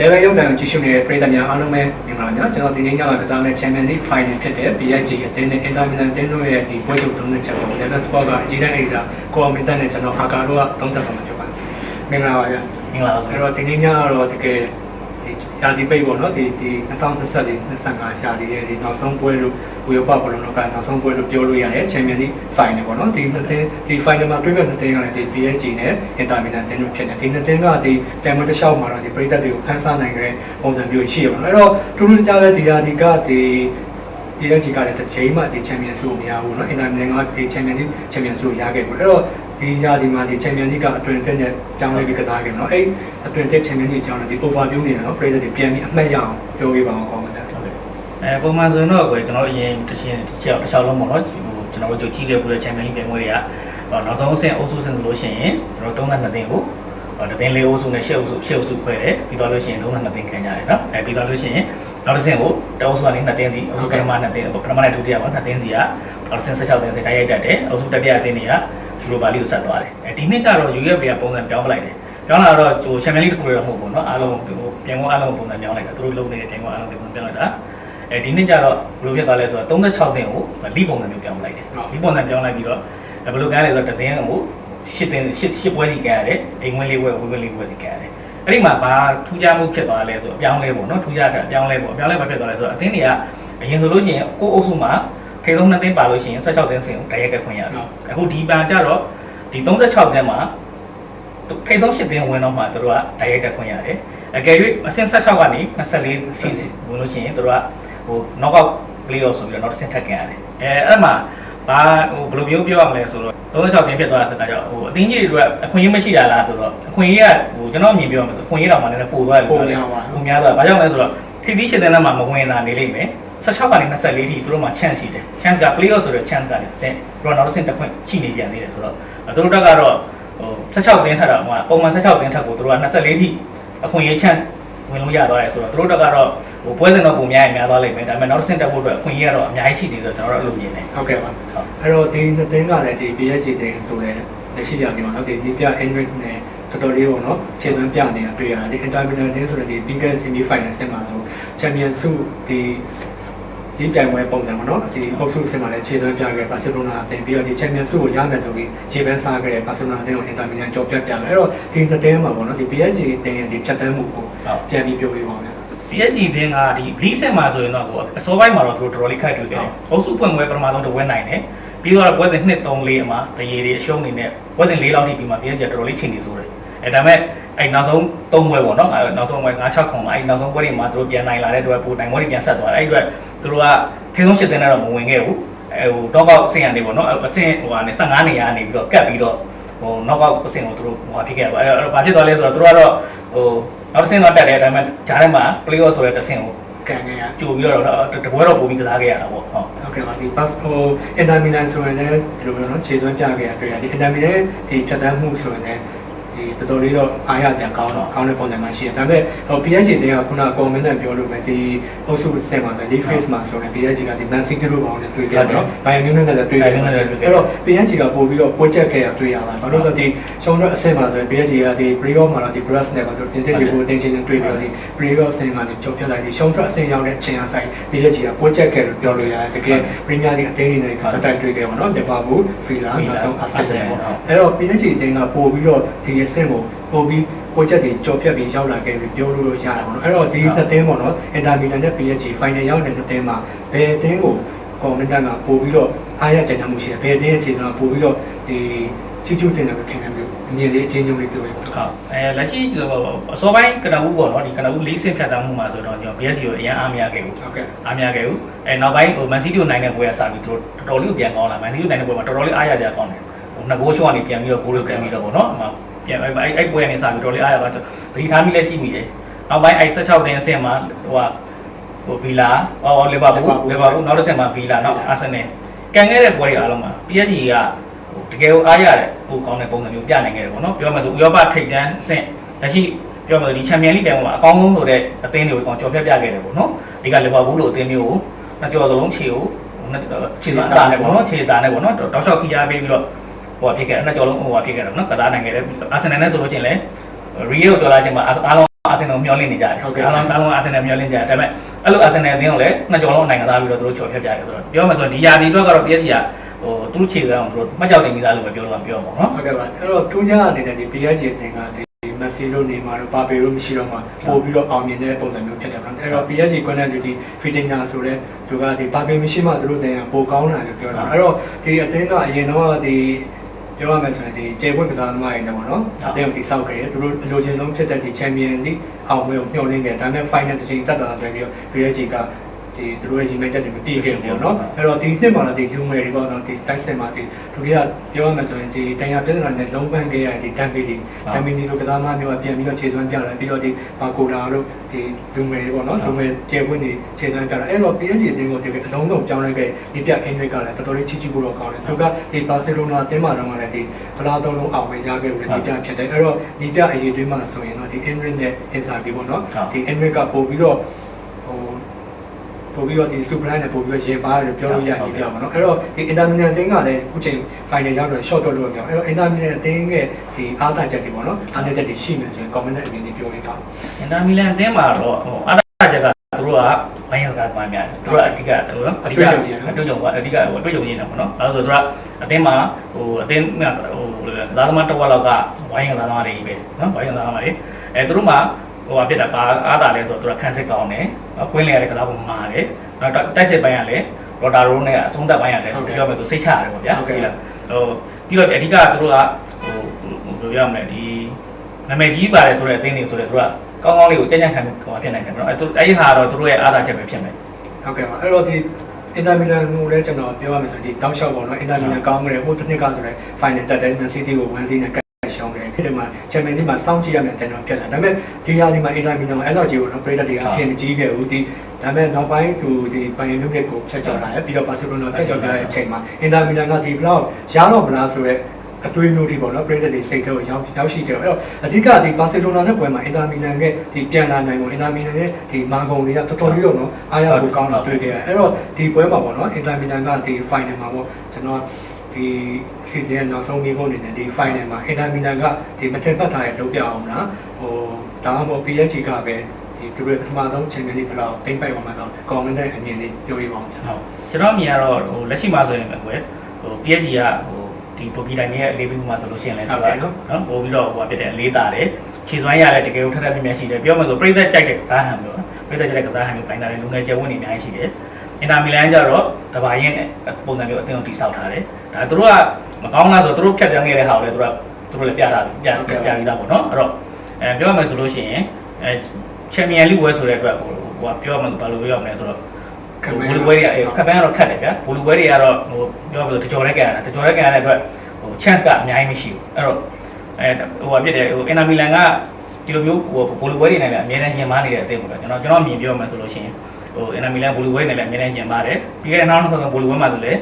level ရုပ်တံကိုကြည့်ရှုနေတဲ့ပရိသတ်များအားလုံးပဲမင်္ဂလာပါကျွန်တော်ဒီနေ့ညကကစားမယ့် Champions League Final ဖြစ်တဲ့ PSG အသင်းနဲ့ Inter Milan အသင်းတို့ရဲ့ဒီပွဲချုပ်တုံးတဲ့ချက်ကို Level Sport ကအကြီးတန်း editor ကိုအောင်မင်းတန်းနဲ့ကျွန်တော်ဟာကာတို့ကသုံးသပ်ပါမှာဖြစ်ပါတယ်မင်္ဂလာပါဗျာမင်္ဂလာပါအဲ့တော့ဒီနေ့ညကတော့တကယ် ဒီယာတီပိတ်ပေါ့နော်ဒီဒီ2024 25ယာတီရဲ့ဒီနောက်ဆုံးပွဲလို့ဝီယောပဘလုံးတော့ကနောက်ဆုံးပွဲလို့ပြောလို့ရတယ် Champions League Final ပေါ့နော်ဒီနှစ်သင်းဒီ Final မှာတွေ့မဲ့နှစ်သင်းကလည်းဒီ PSG နဲ့ Inter Milan သင်းတို့ဖြစ်နေဒီနှစ်သင်းကဒီပြန်မတစ်လျှောက်မှာတော့ဒီပရိသတ်တွေကိုဖန်ဆားနိုင်ကြတဲ့ပုံစံမျိုးရှိရပါတော့အဲ့တော့တူတူကြတဲ့ဒီယာတီကဒီဒီရဲ့ကြီးကလည်းတစ်ချိန်မှဒီ Champions လို့မရဘူးเนาะ Inter Milan ကဒီ Champions League Champions လို့ရခဲ့ဘူးအဲ့တော့ ဒီညဒီမှာဒီ Champion League ကအတွင်တက်နဲ့ကြောင်းလေးပြီးကစားခဲ့နော်အဲ့အတွင်တက် Champion League ကြောင်းလေးဒီ overview နေတာနော် player တွေပြန်ပြီးအမှတ်ရအောင်ပြောပြပါအောင်ကောင်းတယ်အဲပုံမှန်ဆိုရင်တော့ကိုကျွန်တော်အရင်တစ်ချင်းတစ်ချောင်းတစ်ချောင်းလုံးပေါ့နော်ကျွန်တော်တို့ကြည့်ခဲ့ပြီးတော့ Champion League ပြိုင်ပွဲတွေကနောက်ဆုံးအဆင့်အုပ်စုဆင့်ဆိုလို့ရှိရင်ကျွန်တော်32တင်းကိုတပင်းလေးအုပ်စုနဲ့ရှစ်အုပ်စုရှစ်အုပ်စုခွဲတယ်ပြီးတော့လို့ရှိရင်32တင်းခံကြရတယ်နော်အဲပြီးတော့လို့ရှိရင်နောက်တစ်ဆင့်ကိုတအုပ်စုကနေ2တင်းစီအုပ်စုပထမ2တင်းပထမနဲ့ဒုတိယပေါ့2တင်းစီကနောက်တစ်ဆင့်16တင်းစီတိုက်ရိုက်တတ်တယ်အုပ်စုတတိယတင်းတွေက ယူရိုပါလီကိုဆက်သွားတယ်အဲဒီနေ့ကျတော့ UEFA ကပုံစံပြောင်းပလိုက်တယ်ပြောင်းလာတော့ဟို Champions League တစ်ခုတော့မဟုတ်ဘူးเนาะအားလုံးဟိုပြန်ကောအားလုံးပုံစံပြောင်းလိုက်တာသူတို့လုပ်နေတဲ့ပြန်ကောအားလုံးပုံစံပြောင်းလိုက်တာအဲဒီနေ့ကျတော့ဘယ်လိုဖြစ်သွားလဲဆိုတော့36သိန်းကိုလီပုံစံမျိုးပြောင်းပလိုက်တယ်လီပုံစံပြောင်းလိုက်ပြီးတော့ဘယ်လိုကန်းလဲဆိုတော့တသိန်းကိုရှစ်သိန်းရှစ်ရှစ်ပွဲစီကန်းရတယ်အိမ်ဝင်လေးပွဲဝင်းဝင်လေးပွဲစီကန်းရတယ်အဲ့ဒီမှာဘာထူးခြားမှုဖြစ်သွားလဲဆိုတော့အပြောင်းလဲပေါ့နော်ထူးခြားတာအပြောင်းလဲပေါ့အပြောင်းလဲဘာဖြစ်သွားလဲဆိုတော့အသင်းတွေကအရင်ဆိုလို့ရှိရင်ကိုယ့်အုပ်စုမှာ ခေဆုံးနှစ်သိန်းပါလို့ရှိရင်16သိန်းစင်ကိုတိုက်ရိုက်ကခွင့်ရတယ်အခုဒီပန်ကျတော့ဒီ36သိန်းမှာထိပ်ဆုံးရှစ်သိန်းဝင်တော့မှတို့က direct တက်ခွင့်ရတယ်အကယ်၍အဆင့်16ကနေ24စီဝင်လို့ရှိရင်တို့ကဟို knockout playoff ဆိုပြီးတော့နောက်တစ်ဆင့်ထပ်ကျင်ရတယ်အဲအဲ့မှာဘာဟိုဘယ်လိုမျိုးပြောရမလဲဆိုတော့36ကျင်းဖြစ်သွားတဲ့စကားကြောင့်ဟိုအသင်းကြီးတွေကအခွင့်အရေးမရှိတာလားဆိုတော့အခွင့်အရေးကဟိုကျွန်တော်မြင်ပြောရမယ်ဆိုအခွင့်အရေးတော့မှလည်းပိုသွားတယ်ပိုများသွားဘာကြောင့်လဲဆိုတော့ထိပ်သီးရှစ်သိန်းထဲမှာမဝင်လာနေလိမ့်မယ် 16ကနေ24ထိသူတို့မှာ chance ရှိတယ် chance က playoff ဆိုတဲ့ chance ကလည်းအဆင့်သူတို့နောက်တစ်ဆင့်တက်ခွင့်ရှိနေပြန်သေးတယ်ဆိုတော့သူတို့တက်ကတော့ဟို16တင်းထက်တော့ဟိုပုံမှန်16တင်းထက်ကိုတို့က24ထိအခွင့်အရေးချမ်းဝင်လို့ရသွားတယ်ဆိုတော့တို့တက်ကတော့ဟိုပွဲစဉ်တော့ပုံများရင်များသွားလိမ့်မယ်ဒါပေမဲ့နောက်တစ်ဆင့်တက်ဖို့အတွက်အခွင့်အရေးကတော့အများကြီးရှိနေဆိုတော့ကျွန်တော်တို့အလုပ်မြင်တယ်ဟုတ်ကဲ့ပါအဲ့တော့ဒီနှစ်သင်းကလည်းဒီ PSG တင်းဆိုတဲ့လက်ရှိရာဒီမှာနော်ဒီဒီပြ Enric နဲ့တော်တော်လေးပေါ့နော်ခြေစွမ်းပြနေတာတွေ့ရတယ်ဒီ Inter Milan တင်းဆိုတဲ့ဒီ Big Semi Final ဆင်မှာဆို Champions ဆုဒီ ဒီပြိုင်ပွဲပုံစံပေါ့နော်ဒီအုပ်စုဆင်မှာလည်းခြေစွမ်းပြခဲ့ဘာစီလိုနာအသင်းပြီးတော့ဒီ Champions ဆုကိုရမယ်ဆိုပြီးခြေပန်းစားခဲ့တဲ့ဘာစီလိုနာအသင်းကို Inter Milan ကြော်ပြတ်ပြတယ်အဲ့တော့ဒီနှစ်သင်းမှာပေါ့နော်ဒီ PSG တင်းရဲ့ဒီချက်တန်းမှုကိုပြန်ပြီးပြောပြပါဦးမယ် PSG တင်းကဒီ League ဆင့်မှာဆိုရင်တော့ကိုအစောပိုင်းမှာတော့သူတို့တော်တော်လေးခိုက်တွေ့ခဲ့တယ်အုပ်စုပွင့်ပွဲပထမဆုံးတဝက်နိုင်တယ်ပြီးတော့ပွဲစဉ်2 3 4အမှာတရေတွေအရှုံးနေနဲ့ပွဲစဉ်4လောက်ထိပြီးမှ PSG တော်တော်လေးချိန်နေဆိုတယ်အဲဒါမဲ့အဲနောက်ဆုံး3ပွဲပေါ့နော်နောက်ဆုံးပွဲ9 6ခုမှာအဲနောက်ဆုံးပွဲတွေမှာသူတို့ပြန်နိုင်လာတဲ့အတွက်ပိုနိုင်ပွဲတွေပြန်ဆက်သွားတယ်အဲအတွက် သူတို့ကထိဆုံးရှစ်သင်းတော့မဝင်ခဲ့ဘူးအဲဟိုတော့ကောက်အဆင့်ရနေပေါ့နော်အဆင့်ဟိုကနေ15နေရနေပြီးတော့ကတ်ပြီးတော့ဟိုနောက်ကောက်အဆင့်ကိုသူတို့ဟိုဖြစ်ခဲ့ပါအဲ့တော့ဘာဖြစ်သွားလဲဆိုတော့သူတို့ကတော့ဟိုနောက်တစ်ဆင့်တော့တက်တယ်ဒါပေမဲ့ဂျားထဲမှာ play off ဆိုတဲ့တစ်ဆင့်ကိုခံခဲ့ရကြိုပြီးတော့တပွဲတော့ပုံပြီးကစားခဲ့ရတာပေါ့ဟုတ်ဟုတ်ကဲ့ပါဒီ pass ဟို Inter Milan ဆိုရင်လည်းဒီလိုမျိုးနော်ခြေစွမ်းပြခဲ့ရတွေ့ရဒီ Inter Milan ဒီဖြတ်တန်းမှုဆိုရင်လည်း ဒီတော်တော်လေးတော့အားရစရာကောင်းတော့ကောင်းတဲ့ပုံစံမှာရှိတယ်ဒါပေမဲ့ဟို PHG တဲ့ကခုနက comment နဲ့ပြောလို့မယ်ဒီဟိုစုဆက်မှာဆိုဒီ face မှာဆိုရင် PHG ကဒီ Nancy Group ဘောင်းနဲ့တွေ့ပြတော့ Bayern Munich နဲ့လည်းတွေ့ပြတယ်အဲ့တော့ PHG ကပို့ပြီးတော့ project ခဲ့ရတွေ့ရတာဘာလို့ဆိုတော့ဒီ show တော့အဆက်မှာဆိုရင် PHG ကဒီ pre-op မှာတော့ဒီ brass နဲ့ပါဆိုပြင်သစ်တွေကို attention နဲ့တွေ့ပြီးတော့ဒီ pre-op ဆင်းမှာဒီကြော်ပြလိုက်ဒီ show တော့အဆက်ရောက်တဲ့အချိန်အဆိုင် PHG က project ခဲ့လို့ပြောလို့ရတယ်တကယ် Premier League အသင်းတွေနဲ့စတိုက်တွေ့ခဲ့ပါတော့ Liverpool, Villa နောက်ဆုံး Arsenal ပေါ့အဲ့တော့ PHG အသင်းကပို့ပြီးတော့ဒီအဆင့်ကိုပို့ပြီးပို့ချက်တွေကြော်ပြတ်ပြီးရောက်လာခဲ့ပြီးပြောလို့ရတာပေါ့နော်အဲ့တော့ဒီသင်းပေါ့နော် Inter Milan နဲ့ PSG final ရောက်တဲ့သင်းမှာဘယ်အသင်းကိုကွန်မန့်ကပို့ပြီးတော့အားရကြံ့မှုရှိတယ်ဘယ်အသင်းအခြေအနေကပို့ပြီးတော့ဒီချီချူတင်တယ်ထင်တယ်မျိုးအမြင်လေးအချင်းချင်းလေးပြောရပါဟုတ်အဲလက်ရှိကျွန်တော်အစောပိုင်းကနဦးပေါ့နော်ဒီကနဦးလေးဆင့်ဖြတ်တမ်းမှုမှာဆိုတော့ကျွန်တော် PSG ကိုအရင်အားမရခဲ့ဘူးဟုတ်ကဲ့အားမရခဲ့ဘူးအဲနောက်ပိုင်းဟို Man City ကိုနိုင်တဲ့ပွဲကစပြီးသူတို့တော်တော်လေးပြန်ကောင်းလာ Man City နိုင်တဲ့ပွဲမှာတော်တော်လေးအားရကြကောင်းတယ်ဟိုနှစ်ဂိုးရှော့ကနေပြန်ပြီးတော့ဂိုးတွေပြန်ပြီးတော့ပေါ့နော်အမှ ပြန်အဲ့အဲ့ပွဲကနေစပြီးတော်တော်လေးအားရပါသတိထားမိလဲကြည့်မိတယ်နောက်ပိုင်းအဲ့16တင်းအဆင့်မှာဟိုကဟိုဗီလာဟောလီဗာပူးလီဗာပူးနောက်တစ်ဆင့်မှာဗီလာနောက်အာဆင်နယ်ကန်ခဲ့တဲ့ပွဲတွေအားလုံးမှာ PSG ကတကယ်ကိုအားရတယ်ဟိုကောင်းတဲ့ပုံစံမျိုးပြနိုင်ခဲ့တယ်ပေါ့နော်ပြောမှဆိုဥရောပထိပ်တန်းအဆင့်လက်ရှိပြောမှဆိုဒီချန်ပီယံလိပြိုင်ပွဲမှာအကောင်းဆုံးဆိုတဲ့အသင်းတွေကိုကြော်ဖြတ်ပြခဲ့တယ်ပေါ့နော်ဒီကလီဗာပူးလိုအသင်းမျိုးကိုနှစ်ကြော်စလုံးခြေကိုခြေသားနဲ့ပေါ့နော်ခြေသားနဲ့ပေါ့နော်တောက်လျှောက်ခိရားပေးပြီးတော့ ဟိုဖြစ်ခဲ့နှစ်ကြော်လုံးဟိုဖြစ်ခဲ့တယ်နော်ကစားနိုင်ခဲ့တယ်အာဆင်နယ်နဲ့ဆိုလို့ချင်းလဲရီယိုဒေါ်လာချင်းမှာအားလုံးအာဆင်နယ်ကိုမျှော်လင့်နေကြတယ်ဟုတ်ကဲ့အားလုံးအားလုံးအာဆင်နယ်မျှော်လင့်ကြတယ်ဒါပေမဲ့အဲ့လိုအာဆင်နယ်အသင်းကိုလည်းနှစ်ကြော်လုံးနိုင်ငံသားပြီးတော့သူတို့ချော်ဖြတ်ကြတယ်ဆိုတော့ပြောမှဆိုဒီယာဒီအတွက်ကတော့ PSG ကဟိုသူတို့ခြေကအောင်သူတို့မှတ်ကြောက်တင်ပြီးသားလို့ပဲပြောလို့ပြောပါတော့နော်ဟုတ်ကဲ့ပါအဲ့တော့ထူးခြားအနေနဲ့ဒီ PSG အသင်းကဒီမက်ဆီတို့နေမာတို့ဘာပေတို့မရှိတော့မှပို့ပြီးတော့အောင်မြင်တဲ့ပုံစံမျိုးဖြစ်တယ်ပေါ့နော်အဲ့တော့ PSG ကွန်တန်ဒီဖီတင်ညာဆိုတဲ့သူကဒီဘာပေမရှိမှသူတို့တင်ကပိုကောင်းတာလို့ပြောတာအဲ့တော့ဒီအသင်းကအရင်တော့ဒီ ပြောရမယ်ဆိုရင်ဒီကျေပွင့်ကစားသမားတွေနဲ့ပေါ့နော်အသင်းကိုတိဆောက်ခဲ့တယ်သူတို့အလိုချင်ဆုံးဖြစ်တဲ့ဒီချန်ပီယံလိအောင်ပွဲကိုမျှော်လင့်ခဲ့ဒါပေမဲ့ final တစ်ချိန်တက်တာတွေ့ပြီးတော့ PSG က ဒီသူတို့ရဲ့ရည်မှန်းချက်တွေမပြည့်ခဲ့ဘူးပေါ့နော်အဲ့တော့ဒီနှစ်မှာတော့ဒီလူငယ်တွေပေါ့နော်ဒီတိုက်စစ်မှာဒီသူတွေကပြောရမယ်ဆိုရင်ဒီတရားပြဿနာနဲ့လုံးပန်းခဲ့ရတဲ့ဒီတမ်ပီလီတမ်ပီလီလိုကစားသမားမျိုးကပြန်ပြီးတော့ခြေစွမ်းပြလာပြီးတော့ဒီဘာကိုလာတို့ဒီလူငယ်တွေပေါ့နော်လူငယ်ကျေပွင့်တွေခြေစွမ်းပြလာအဲ့တော့ PSG အသင်းကိုဒီအလုံးစုံပြောင်းလဲခဲ့ဒီပြအင်ဒရစ်ကလည်းတော်တော်လေးချီချီဖို့တော့ကောင်းတယ်သူကဒီဘာစီလိုနာအသင်းမှာတော့လည်းဒီဘလာတော်လုံးအောင်ဝင်ရခဲ့လို့ဒီပြဖြစ်တယ်အဲ့တော့ဒီပြအရေးတွေမှာဆိုရင်တော့ဒီအင်ဒရစ်နဲ့ inside ပေါ့နော်ဒီအင်ဒရစ်ကပို့ပြီးတော့ဟို ပို့ပြီးတော့ဒီ super line နဲ့ပို့ပြီးတော့ရေပါတယ်ပြောလို့ရပြီပြပါတော့အဲ့တော့ဒီ intermittent အသင်းကလည်းအခုချိန် final ရောက်တော့ short တော့လို့ပြောအဲ့တော့ intermittent အသင်းရဲ့ဒီအားသာချက်တွေပေါ့နော်အားသာချက်တွေရှိမယ်ဆိုရင် comment နဲ့အမြင်တွေပြောရတာအင်တာမီလန်အသင်းမှာတော့ဟိုအားသာချက်ကသူတို့ကဘိုင်းရကားပိုင်းများတယ်သူတို့ကအဓိကဟိုနော်အဓိကအတွေ့အကြုံကအဓိကဟိုအတွေ့အကြုံရင်းတယ်ပေါ့နော်အဲဒါဆိုသူတို့ကအသင်းမှာဟိုအသင်းကဟိုလာသမားတစ်ဝက်လောက်ကဝိုင်းရကားသမားတွေပဲနော်ဝိုင်းရကားသမားတွေအဲသူတို့မှာဟိုဟာဖြစ်တာပါအားသာလဲဆိုတော့သူကခန်းစစ်ကောင်းတယ် ကွင်းလေရတဲ့ကစားပုံမှာတယ်နောက်တိုက်စစ်ပိုင်းကလည်းရော်တာရိုးနဲ့အဆုံးသက်ပိုင်းရတယ်ပြောမယ်ဆိုစိတ်ချရတယ်ပေါ့ဗျာဟိုပြီးတော့အဓိကသူတို့ကဟိုဘယ်လိုပြောမလဲဒီနာမည်ကြီးပါတယ်ဆိုတဲ့အသင်းတွေဆိုတဲ့သူကကောင်းကောင်းလေးကိုကြက်ကြက်ခံဟိုဖြစ်နိုင်တယ်ပေါ့နော်အဲသူအဲ့ဒီဟာတော့သူတို့ရဲ့အားသာချက်ပဲဖြစ်မယ်ဟုတ်ကဲ့ပါအဲ့တော့ဒီ intermittent ကိုလည်းကျွန်တော်ပြောရမယ်ဆိုရင်ဒီတောက်လျှောက်ပေါ့နော် intermittent ကောင်းကြတယ်ဟိုတစ်နှစ်ကဆိုရင် final တက်တယ် Man City ကို1-0နဲ့ကတ်ရှောင်း တယ်ဒီမှာ Champions League မှာစောင့်ကြည့်ရမယ်တဲ့တော့ဖြစ်လာဒါပေမဲ့ဒီဟာဒီမှာ intermittent ကိုအဲ့တော့ကြီးကိုနော် player တွေကထင်မကြီးခဲ့ဘူးဒီဒါပေမဲ့နောက်ပိုင်းသူဒီပိုင်မြုပ်မြစ်ကိုဖြတ်ကျော်လာတယ်ပြီးတော့ Barcelona ဖြတ်ကျော်ကြတဲ့အချိန်မှာ intermittent ကဒီဘလောက်ရတော့မလားဆိုတော့အတွေးမျိုးတွေပေါ့နော်ပြည်သက်တွေစိတ်ထဲကိုရောက်ရောက်ရှိကြတော့အဲ့တော့အဓိကဒီဘာစီလိုနာနဲ့ပွဲမှာအင်တာမီလန်ရဲ့ဒီပြန်လာနိုင်ပုံအင်တာမီလန်ရဲ့ဒီမာဂုံတွေကတော်တော်လေးတော့နော်အားရဖို့ကောင်းတာတွေ့ခဲ့ရတယ်အဲ့တော့ဒီပွဲမှာပေါ့နော်အင်တာမီလန်ကဒီ final မှာပေါ့ကျွန်တော် ဒီအစီအစဉ်ရဲ့နောက်ဆုံးမိဖို့အနေနဲ့ဒီ final မှာအင်တာမီလန်ကဒီမထင်မှတ်ထားတဲ့လုပ်ပြအောင်လားဟိုဒါမှမဟုတ် PSG ကပဲဒီပြည့်ပထမဆုံးချန်ပီယံလိဘယ်လောက်တိမ့်ပိုက်အောင်မှာတော့ကောင်းတဲ့အမြင်လေးပြောပြပါဦးဗျာဟုတ်ကျွန်တော်မြင်ရတော့ဟိုလက်ရှိမှာဆိုရင်ပဲကွယ်ဟို PSG ကဟိုဒီပိုကီတိုင်းရဲ့အလေးပေးမှုမှာဆိုလို့ရှိရင်လည်းသူကနော်ပို့ပြီးတော့ဟိုဖြစ်တဲ့အလေးတာတယ်ခြေစွမ်းရတဲ့တကယ်ကိုထက်ထက်မြက်မြက်ရှိတယ်ပြောမှဆိုပြိသက်ကြိုက်တဲ့ကစားဟန်မျိုးပြိသက်ကြိုက်တဲ့ကစားဟန်မျိုးပိုင်းတာလည်းလူငယ်ကျယ်ဝန်းနေအများကြီးရှိတယ် အင်တာမီလန်ကျတော့တဘာရင်နဲ့ပုံစံမျိုးအသင်းကိုတိဆောက်ထားတယ်ဒါသူတို့ကမကောင်းလားဆိုတော့သူတို့ဖြတ်ပြောင်းခဲ့တဲ့ဟာကိုလည်းသူတို့ကသူတို့လည်းပြတာပြပြပြပြီးသားပေါ့နော်အဲ့တော့အဲပြောမှဆိုလို့ရှိရင်အဲချန်ပီယံလိဝဲဆိုတဲ့အတွက်ဟိုဟိုပြောမှဘာလို့ပြောရမလဲဆိုတော့ဘူလူပွဲတွေကခက်ပန်းကတော့ခက်တယ်ဗျာဘူလူပွဲတွေကတော့ဟိုပြောလို့တကြော်ရဲကန်ရတာတကြော်ရဲကန်ရတဲ့အတွက်ဟို chance ကအများကြီးမရှိဘူးအဲ့တော့အဲဟိုဟာဖြစ်တယ်ဟိုအင်တာမီလန်ကဒီလိုမျိုးဟိုဘူလူပွဲတွေနဲ့လည်းအများနဲ့ညင်မာနေတဲ့အသင်းပေါ့ဗျာကျွန်တော်ကျွန်တော်မြင်ပြောမှဆိုလို့ရှိရင် ဟိုအင်တာမီလန်ဘူလူပွဲနဲ့လည်းအများနဲ့ညင်မာတယ်ပြီးခဲ့တဲ့နောက်နောက်ဆုံးဘူလူပွဲမှာဆိုလည်း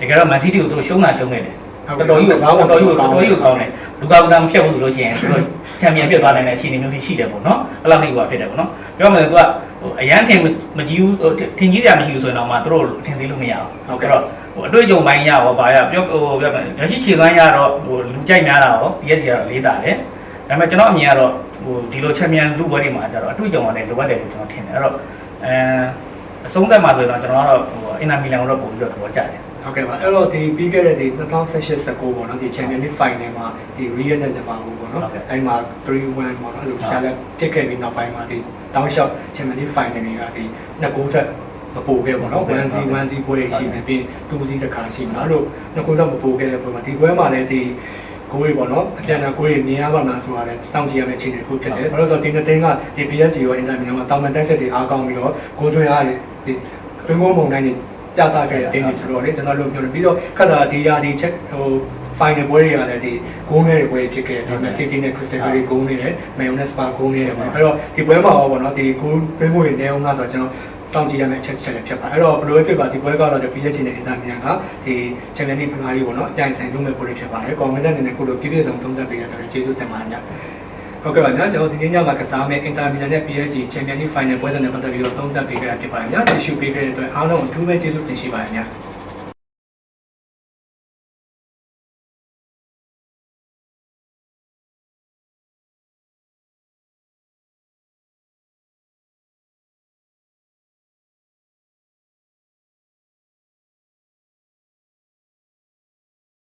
တကယ်တော့မန်စီးတီကိုသူတို့ရှုံးတာရှုံးနေတယ်တော်တော်ကြီးကိုတော်တော်ကြီးကိုတော်တော်ကြီးကိုကောင်းတယ်လူကပဒံမဖြတ်ဘူးဆိုလို့ရှိရင်သူတို့ချန်ပီယံဖြစ်သွားနိုင်တဲ့အခြေအနေမျိုးရှိတယ်ပေါ့နော်အဲ့လောက်နေကဖြစ်တယ်ပေါ့နော်ပြောမှဆိုသူကဟိုအရန်ထင်မကြည့်ဘူးထင်ကြီးစရာမရှိဘူးဆိုရင်တော့မှသူတို့ထင်သေးလို့မရအောင်ဟုတ်ကဲ့အဲ့တော့ဟိုအတွေ့အကြုံပိုင်းရရောဗာရပြောဟိုပြောမယ်ရရှိခြေစွမ်းရတော့ဟိုလူကြိုက်များတာရော PSG ကတော့လေးတာတယ်ဒါပေမဲ့ကျွန်တော်အမြင်ကတော့ဟိုဒီလိုချန်ပီယံလူပွဲတွေမှာကျတော့အတွေ့အကြုံကလည်းလိုအပ်တယ်လို့ကျွန်တော်ထင်တယ်အဲ့တော့ အဲအဆုံးသက်မှာဆိုရင်တော့ကျွန်တော်ကတော့ဟိုအင်နာမီလန်ကိုတော့ပို့ပြီးတော့သဘောကျတယ်ဟုတ်ကဲ့ပါအဲ့တော့ဒီပြီးခဲ့တဲ့ဒီ2018-19ပေါ့နော်ဒီ Champions League Final မှာဒီ Real နဲ့ Liverpool ပေါ့နော်အဲ့မှာ3-1ပေါ့နော်အဲ့လိုတခြားလည်းတစ်ခဲ့ပြီးနောက်ပိုင်းမှာဒီတောင်းလျှောက် Champions League Final တွေကဒီနှစ်ကိုးထက်မပိုခဲ့ပေါ့နော် 1 C 1 C ပွဲတွေရှိနေပြီး 2 C တစ်ခါရှိမှာအဲ့လိုနှစ်ကိုးထက်မပိုခဲ့တဲ့ပွဲမှာဒီပွဲမှာလည်းဒီ ကိုယ်တွေပေါ့နော်အပြန်အလှန်ကိုယ်တွေမြင်ရပါမလားဆိုတာလည်းစောင့်ကြည့်ရမယ့်အခြေအနေတစ်ခုဖြစ်တယ်ဘာလို့လဲဆိုတော့ဒီနှစ်တင်းကဒီ PSG ရော Inter Milan မှာတောင်ပန်တက်ဆက်တွေအားကောင်းပြီးတော့ကိုယ်တွေအားဒီတွင်းကုန်းပုံတိုင်းတွေပြသခဲ့တဲ့အတင်းတွေဆိုတော့လေကျွန်တော်တို့ပြောတယ်ပြီးတော့ခက်တာဒီရာဒီချက်ဟို final ပွဲတွေကလည်းဒီဂိုးနဲ့ပွဲဖြစ်ခဲ့တယ်ဒါပေမဲ့ City နဲ့ Crystal Palace ဂိုးနဲ့ Mayonnaise Spa ဂိုးနဲ့ပေါ့အဲ့တော့ဒီပွဲမှာပေါ့နော်ဒီဂိုးတွင်းမှုတွေနေအောင်လားဆိုတော့ကျွန်တော်စောင့်ကြည့်ရမယ့်အချက်တစ်ချက်လည်းဖြစ်ပါအဲ့တော့ဘယ်လိုဖြစ်ပါဒီပွဲကတော့ဒီ PSG နဲ့ Inter Milan ကဒီ Champions League ဖလားကြီးပေါ့နော်အကြိုင်ဆိုင်လုပ်မဲ့ပွဲတွေဖြစ်ပါတယ်။ comment အနေနဲ့ကိုလိုပြည့်ပြည့်စုံသုံးသပ်ပေးရတဲ့ကျေးဇူးတင်ပါတယ်ည။ဟုတ်ကဲ့ပါညကျွန်တော်ဒီနေ့ညမှာကစားမယ့် Inter Milan နဲ့ PSG Champions League Final ပွဲစဉ်နဲ့ပတ်သက်ပြီးတော့သုံးသပ်ပေးခဲ့တာဖြစ်ပါတယ်ည။ဒီရှုပေးခဲ့တဲ့အတွက်အားလုံးအထူးပဲကျေးဇူးတင်ရှိပါတယ်ည။